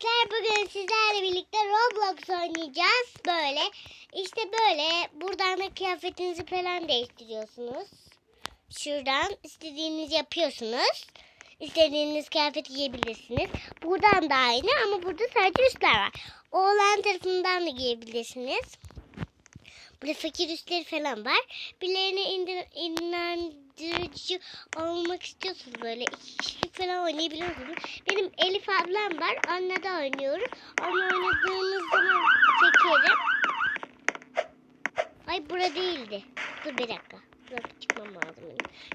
arkadaşlar bugün sizlerle birlikte Roblox oynayacağız. Böyle işte böyle buradan da kıyafetinizi falan değiştiriyorsunuz. Şuradan istediğiniz yapıyorsunuz. İstediğiniz kıyafeti giyebilirsiniz. Buradan da aynı ama burada sadece üstler var. Oğlan tarafından da giyebilirsiniz. Burada fakir üstleri falan var. Birilerine indir, inandırıcı olmak istiyorsunuz böyle. iki kişilik falan oynayabiliyorsunuz. Benim Elif ablam var. Onunla da oynuyoruz. Onunla oynadığımız zaman çekerim. Ay bura değildi. Dur bir dakika. Buradan çıkmam lazım.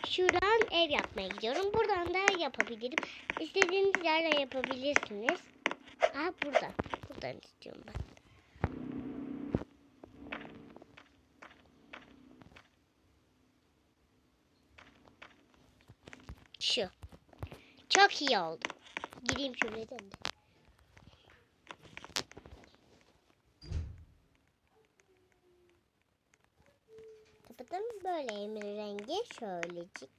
Şuradan ev yapmaya gidiyorum. Buradan da yapabilirim. İstediğiniz yerden yapabilirsiniz. Aha buradan. Buradan istiyorum ben. Şu. Çok iyi oldu. Gireyim şuraya da. Kapatalım böyle emir rengi. Şöylecik.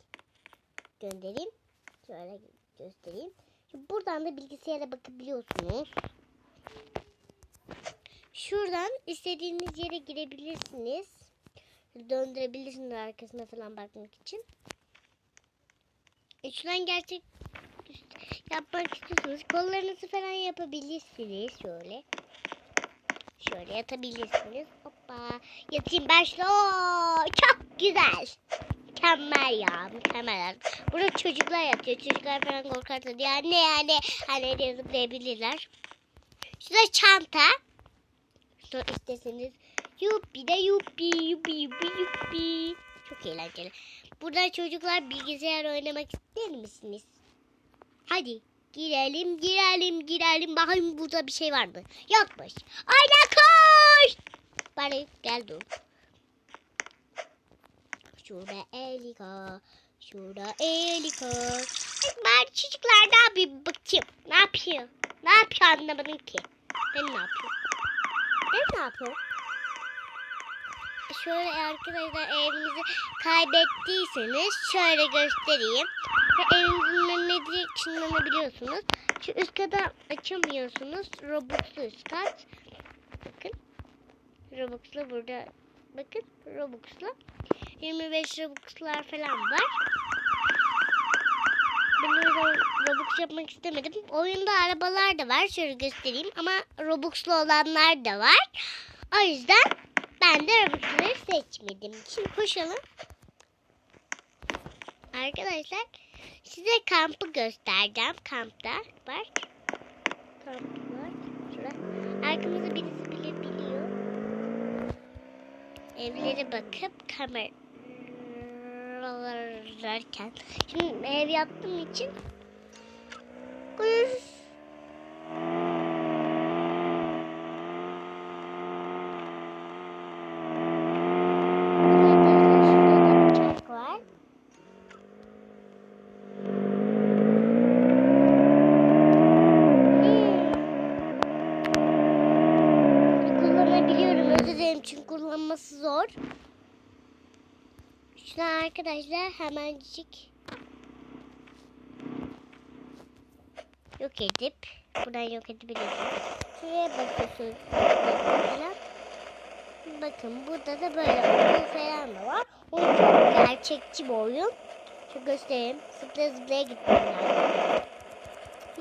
Göndereyim. Şöyle göstereyim. Şimdi buradan da bilgisayara bakabiliyorsunuz. Şuradan istediğiniz yere girebilirsiniz. Döndürebilirsiniz arkasına falan bakmak için. Üçgen gerçek yapmak istiyorsanız kollarınızı falan yapabilirsiniz şöyle. Şöyle yatabilirsiniz. Hoppa. Yatayım başla. Oo, çok güzel. Mükemmel ya. Mükemmel. Burada çocuklar yatıyor. Çocuklar falan korkarsa diye anne yani hani diye zıplayabilirler. Şurada çanta. Sonra isteseniz yuppi de yuppi yuppi yuppi yuppi. Çok eğlenceli. Burada çocuklar bilgisayar oynamak ister misiniz? Hadi girelim girelim girelim. Bakayım burada bir şey var mı? Yokmuş. Ayna koş. Bari gel dur. Şurada Elika. Şurada Elika. Bari çocuklar ne yapıyor bakayım. Ne yapıyor? Ne yapıyor anlamadım ki. Ben ne yapıyorum? Ben ne yapıyorum? Şöyle arkadaşlar evinizi kaybettiyseniz şöyle göstereyim. Ve evinizin önüne direkt ışınlanabiliyorsunuz. Şu üst kata açamıyorsunuz. Robux'lu üst kat. Bakın. Robux'lu burada. Bakın Robux'lu. 25 Robux'lar falan var. Ben öyle Robux yapmak istemedim. Oyunda arabalar da var. Şöyle göstereyim. Ama Robux'lu olanlar da var. O yüzden ben de Robux'ları seçmedim. Şimdi koşalım. Arkadaşlar size kampı göstereceğim. Kampta var. Kamp var. Şurada. Arkamızda birisi bile biliyor. Evlere bakıp kameralarken. Şimdi ev yaptığım için Kız. Arkadaşlar hemencik yok edip buradan yok edebilirsiniz. Şuraya bakıyorsunuz. Bakın burada da böyle oyun falan da var. Oyun çok gerçekçi bir oyun. Şu göstereyim. Zıplaya zıplaya gitmem lazım.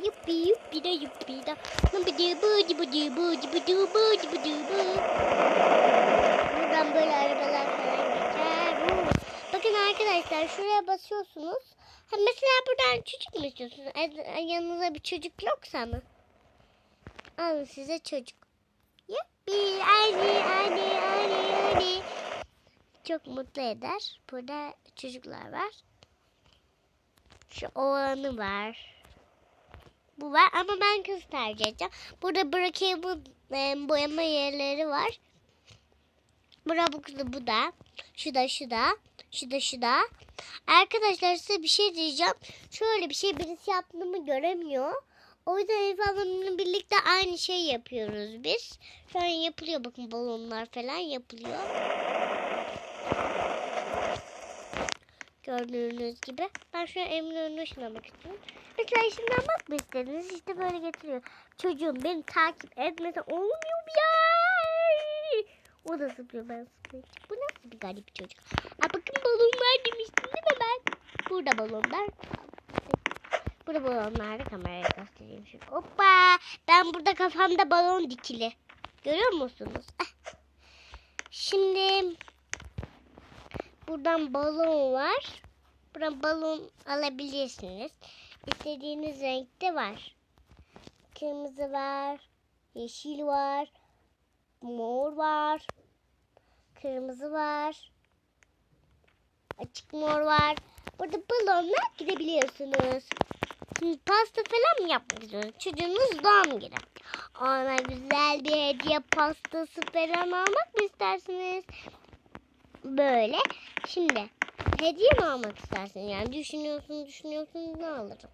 Yuppi yuppi da yuppi da. Bıdı bıdı bıdı bıdı bıdı bıdı bıdı. Buradan böyle arabalar. Bakın arkadaşlar şuraya basıyorsunuz. Ha, mesela buradan çocuk mu istiyorsunuz? Yanınızda bir çocuk yoksa mı? Alın size çocuk. Yuppi hadi hadi hadi hadi. Çok mutlu eder. Burada çocuklar var. Şu oğlanı var. Bu var ama ben kız tercih edeceğim. Burada Brookhaven e, boyama yerleri var. Bura bu, bu da. Şu da şu da. Şu da şu da. Arkadaşlar size bir şey diyeceğim. Şöyle bir şey birisi yaptığımı göremiyor. O yüzden Elif Hanım'la birlikte aynı şey yapıyoruz biz. Şu an yapılıyor bakın balonlar falan yapılıyor. Gördüğünüz gibi. Ben şu an Eminönü'nü ışınlamak istiyorum. Mesela ışınlanmak mı istediniz? İşte böyle getiriyor. Çocuğum beni takip etmese olmuyor mu ya? O da zıplıyor ben zıplayınca. Bu nasıl bir garip çocuk? Aa, bakın balonlar demiştim değil mi ben? Burada balonlar. Burada balonları kameraya göstereyim şimdi. Hoppa! Ben burada kafamda balon dikili. Görüyor musunuz? Ah. Şimdi buradan balon var. Buradan balon alabilirsiniz. İstediğiniz renkte var. Kırmızı var. Yeşil var. Mor var. Kırmızı var. Açık mor var. Burada balonla gidebiliyorsunuz. Şimdi pasta falan mı yapmak istiyorsunuz? Çocuğunuz doğum günü. Ona güzel bir hediye pastası falan almak mı istersiniz? Böyle. Şimdi hediye mi almak istersin? Yani düşünüyorsun düşünüyorsun ne alırım?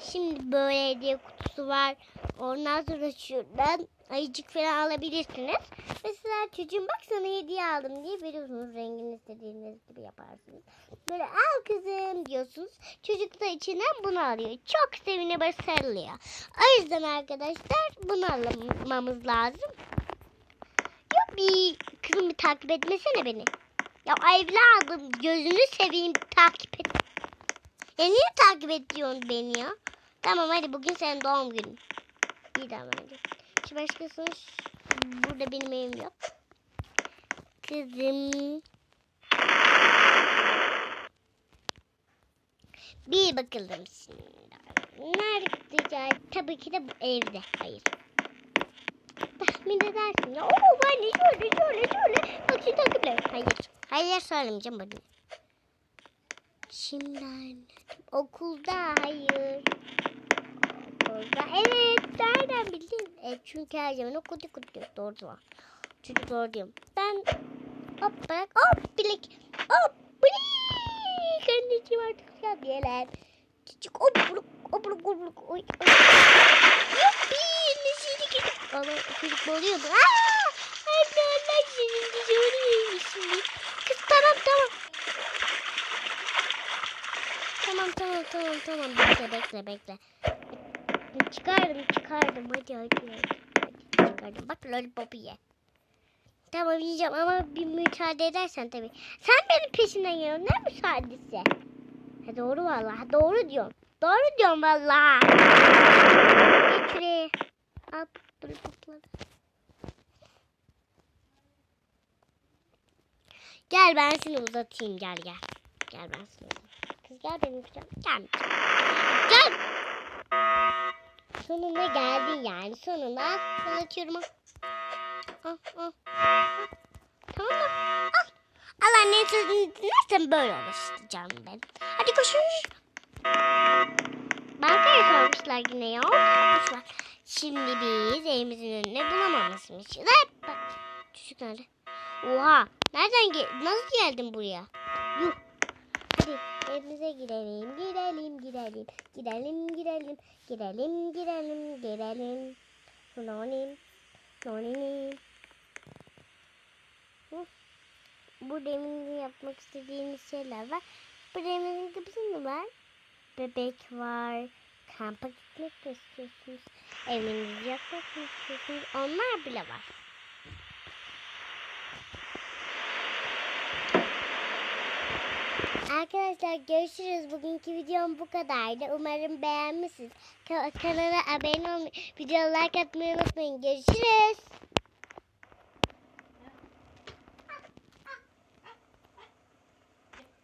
Şimdi böyle hediye kutusu var. Ondan sonra şuradan ayıcık falan alabilirsiniz. Mesela çocuğum bak sana hediye aldım diye veriyorsunuz. Rengini istediğiniz gibi yaparsınız. Böyle al kızım diyorsunuz. Çocuk da içinden bunu alıyor. Çok sevine sarılıyor. O yüzden arkadaşlar bunu almamız lazım. Yok bir kızım bir takip etmesene beni. Ya evladım gözünü seveyim takip et. Ya niye takip ediyorsun beni ya? Tamam hadi bugün senin doğum günün. İyi tamam hadi. Şu başkasının burada benim evim yok. Kızım. Bir bakalım şimdi. Nerede? Tabii ki de bu evde. Hayır. Tahmin edersin ya. Oo ben şöyle şöyle şöyle. Bak şu takipler. Hayır. Hayır söylemeyeceğim bunu. Şimdiden. Okulda hayır. Okulda. Evet. Nereden bildin? Evet çünkü her zaman okulda kutluyor. Doğru tamam. Çocuk doğru diyorum. Ben hop bırak. Hop bilek. Hop bilek. Anneciğim artık diyelim. Çocuk hop buruk. Hop buruk hop buruk. Oy. oy. Yuppi. Nesiydi ki? Valla çocuk boğuluyor mu? Aaa. Anne Allah senin dışarı şimdi. Kız tamam tamam. Tamam tamam tamam tamam bekle bekle bekle. Çıkardım çıkardım hadi hadi hadi. çıkardım bak lollipopu ye. Tamam yiyeceğim ama bir müsaade edersen tabii. Sen benim peşinden geliyorsun ne müsaadesi? Ha doğru vallahi doğru diyorum. Doğru diyorum vallahi. Şuraya. Al lollipopları. Gel ben seni uzatayım gel gel. Gel ben seni uzatayım. Gel benim kucağıma. Gel. Gel. Sonunda geldin yani. Sonunda al. Uzatıyorum al. Tamam mı? Al. Al annenin sözünü böyle olur canım benim. Hadi koşun. Bankaya sormuşlar yine ya. Sormuşlar. Şimdi biz evimizin önüne bulamamışmışız. Hep bak. Nerede? Oha. Nereden gel Nasıl geldin buraya? Yuh. Hadi evimize gidelim, gidelim, gidelim, gidelim, gidelim, gidelim, gidelim, gidelim. Nonim, noninim. Burada evimizde yapmak istediğimiz şeyler var. Burada evimizin kapısında var. Bebek var. Kampa gitmek istiyorsunuz? Evinizi yapmak istiyorsunuz? Onlar bile var. Arkadaşlar görüşürüz. Bugünkü videom bu kadardı. Umarım beğenmişsiniz. Ka- kanala abone olmayı, videoya like atmayı unutmayın. Görüşürüz.